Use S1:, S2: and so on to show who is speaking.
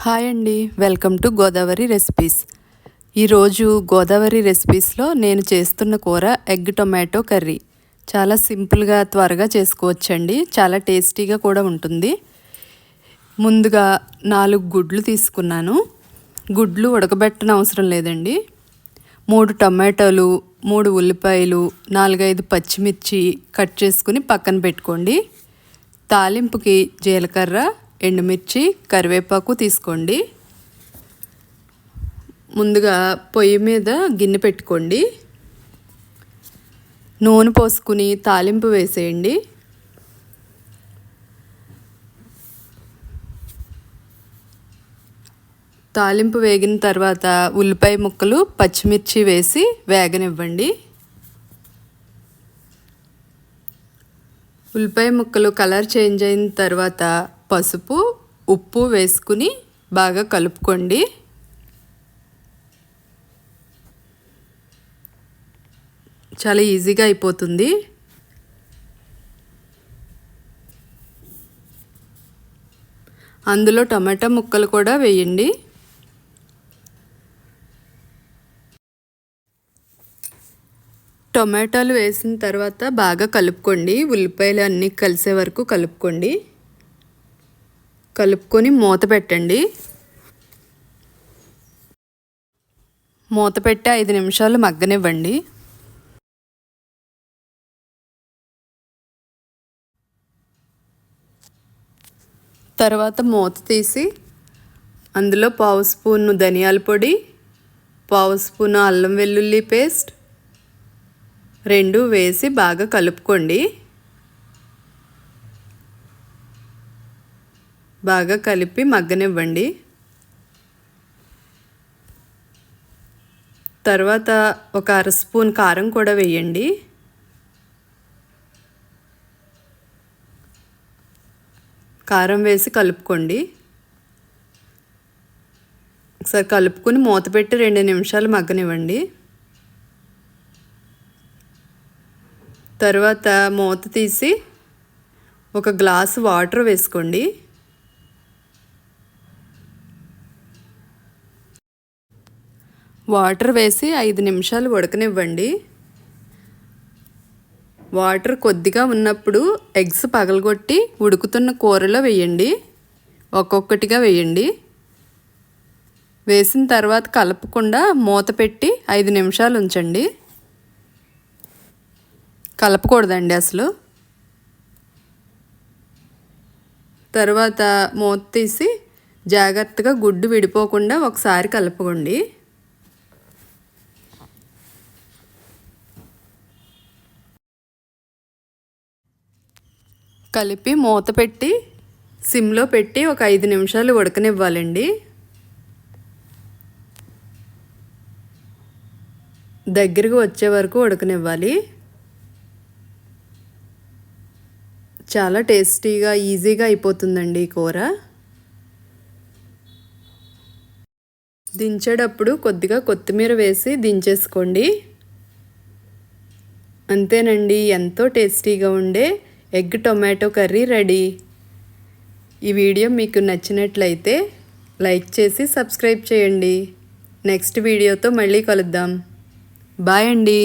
S1: Hi అండి. Welcome to Godavari recipes. ఈరోజు గోదావరి రెసిపీస్లో నేను చేస్తున్న కూర ఎగ్ టొమాటో కర్రీ. చాలా సింపుల్గా త్వరగా చేసుకోవచ్చండి. చాలా టేస్టీగా కూడా ఉంటుంది. ముందుగా నాలుగు గుడ్లు తీసుకున్నాను. గుడ్లు ఉడకబెట్టన అవసరం లేదండి. మూడు టమాటోలు మూడు ఉల్లిపాయలు నాలుగైదు పచ్చిమిర్చి కట్ చేసుకుని పక్కన పెట్టుకోండి. తాలింపుకి జీలకర్ర ఎండుమిర్చి కరివేపాకు తీసుకోండి. ముందుగా పొయ్యి మీద గిన్నె పెట్టుకోండి. నూనె పోసుకుని తాలింపు వేసేయండి. తాలింపు వేగిన తర్వాత ఉల్లిపాయ ముక్కలు పచ్చిమిర్చి వేసి వేగనివ్వండి. ఉల్లిపాయ ముక్కలు కలర్ చేంజ్ అయిన తర్వాత పసుపు ఉప్పు వేసుకుని బాగా కలుపుకోండి. చాలా ఈజీగా అయిపోతుంది. అందులో టమాటా ముక్కలు కూడా వేయండి. టొమాటోలు వేసిన తర్వాత బాగా కలుపుకోండి. ఉల్లిపాయలు అన్నీ కలిసే వరకు కలుపుకోండి. కలుపుకొని మూత పెట్టండి. మూత పెట్టి ఐదు నిమిషాలు మగ్గనివ్వండి. తర్వాత మూత తీసి అందులో పావు స్పూను ధనియాల పొడి పావు స్పూను అల్లం వెల్లుల్లి పేస్ట్ రెండు వేసి బాగా కలుపుకోండి. బాగా కలిపి మగ్గనివ్వండి. తర్వాత ఒక అర స్పూన్ కారం కూడా వేయండి. కారం వేసి కలుపుకోండి. ఒకసారి కలుపుకొని మూత పెట్టి రెండు నిమిషాలు మగ్గనివ్వండి. తర్వాత మూత తీసి ఒక గ్లాసు వాటర్ వేసుకోండి. వాటర్ వేసి ఐదు నిమిషాలు ఉడకనివ్వండి. వాటర్ కొద్దిగా ఉన్నప్పుడు ఎగ్స్ పగలగొట్టి ఉడుకుతున్న కూరలో వేయండి. ఒక్కొక్కటిగా వేయండి. వేసిన తర్వాత కలపకుండా మూత పెట్టి ఐదు నిమిషాలు ఉంచండి. కలపకూడదండి అసలు. తర్వాత మూత తీసి జాగ్రత్తగా గుడ్డు విడిపోకుండా ఒకసారి కలుపుకోండి. కలిపి మూత పెట్టి సిమ్లో పెట్టి ఒక ఐదు నిమిషాలు ఉడకనివ్వాలండి. దగ్గరకు వచ్చే వరకు ఉడకనివ్వాలి. చాలా టేస్టీగా ఈజీగా అయిపోతుందండి ఈ కూర. దించేటప్పుడు కొద్దిగా కొత్తిమీర వేసి దించేసుకోండి. అంతేనండి ఎంతో టేస్టీగా ఉండే ఎగ్ టొమాటో కర్రీ రెడీ. ఈ వీడియో మీకు నచ్చినట్లయితే లైక్ చేసి సబ్స్క్రైబ్ చేయండి. నెక్స్ట్ వీడియోతో మళ్ళీ కలుద్దాం. బాయ్ అండి.